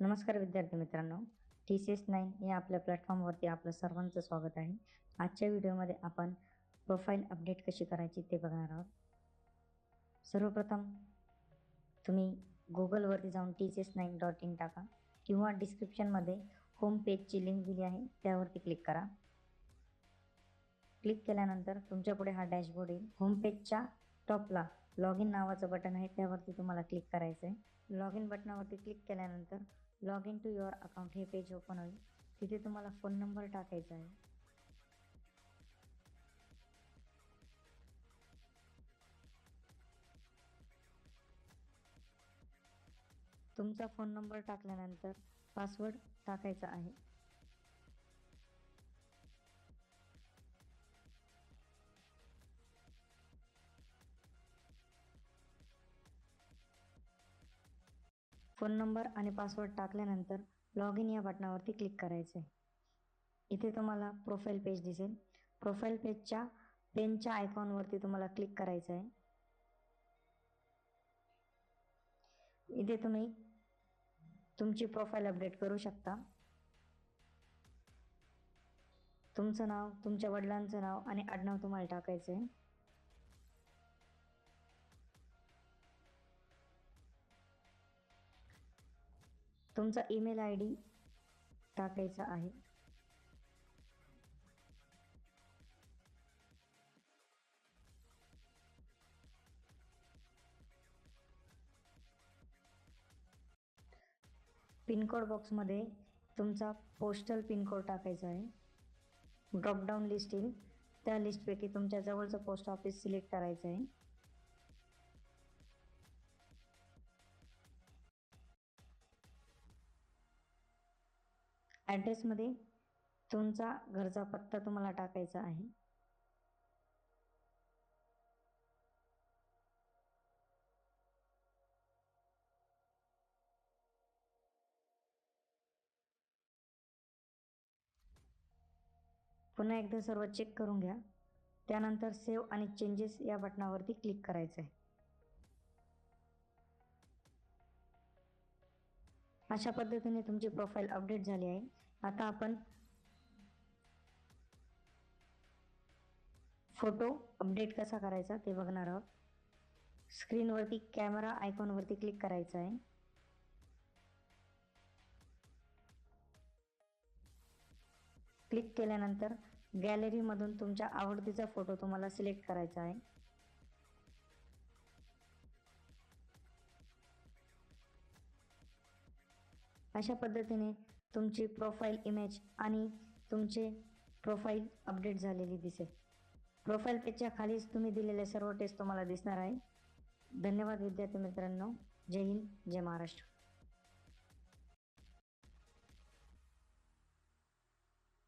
नमस्कार विद्यार्थी मित्रांनो. टी सी एस नाईन या आपल्या प्लॅटफॉर्मवरती आपलं सर्वांचं स्वागत आहे. आजच्या व्हिडिओमध्ये आपण प्रोफाईल अपडेट कशी करायची ते बघणार आहोत. सर्वप्रथम तुम्ही गुगलवरती जाऊन T C S nine dot in टाका किंवा डिस्क्रिप्शनमध्ये होम पेजची लिंक दिली आहे त्यावरती क्लिक करा. क्लिक केल्यानंतर तुमच्यापुढे हा डॅशबोर्ड येईल. होम पेजच्या टॉपला लॉग इन नावाचं बटन आहे त्यावरती तुम्हाला क्लिक करायचं आहे लॉग इन बटनावरती क्लिक केल्यानंतर log in to your account हे पेज ओपन होईल. तिथे तुम्हाला फोन नंबर टाकायचा आहे. तुमचा फोन नंबर टाकल्यानंतर पासवर्ड टाकायचा आहे. फोन नंबर आणि पासवर्ड टाकल्यानंतर लॉग इन या बटनावरती क्लिक करायचं आहे इथे तुम्हाला प्रोफाईल पेज दिसेल. प्रोफाईल पेजच्या पेनच्या आयकॉनवरती तुम्हाला क्लिक करायचं आहे इथे तुम्ही तुमची प्रोफाईल अपडेट करू शकता. तुमचं नाव तुमच्या वडिलांचं नाव आणि आडनाव तुम्हाला टाकायचं आहे तुमचा ईमेल आय डी टाकायचा आहे. पिनकोड बॉक्समध्ये तुमचा पोस्टल पिनकोड टाकायचा आहे. ड्रॉपडाऊन लिस्ट येईल. त्या लिस्टपैकी तुमच्या जवळचं पोस्ट ऑफिस सिलेक्ट करायचं आहे. ॲड्रेसमध्ये तुमचा घरचा पत्ता तुम्हाला टाकायचा आहे. पुन्हा एकदा सर्व चेक करून घ्या. त्यानंतर सेव्ह आणि चेंजेस या बटनावरती क्लिक करायचं आहे अशा पद्धतीने तुमची प्रोफाईल अपडेट झाली आहे. आता आपण फोटो अपडेट कसा करायचा ते बघणार आहोत. स्क्रीनवरती कॅमेरा आयकॉनवरती क्लिक करायचं आहे. क्लिक केल्यानंतर गॅलरीमधून तुमच्या आवडतीचा फोटो तुम्हाला सिलेक्ट करायचा आहे. अशा पद्धतीने तुमची प्रोफाईल इमेज आणि तुमचे प्रोफाईल अपडेट झालेली दिसेल. प्रोफाईल पेजच्या खालीच तुम्ही दिलेले सर्व टेस्ट तुम्हाला दिसणार आहे. धन्यवाद विद्यार्थी मित्रांनो. जय हिंद जय महाराष्ट्र.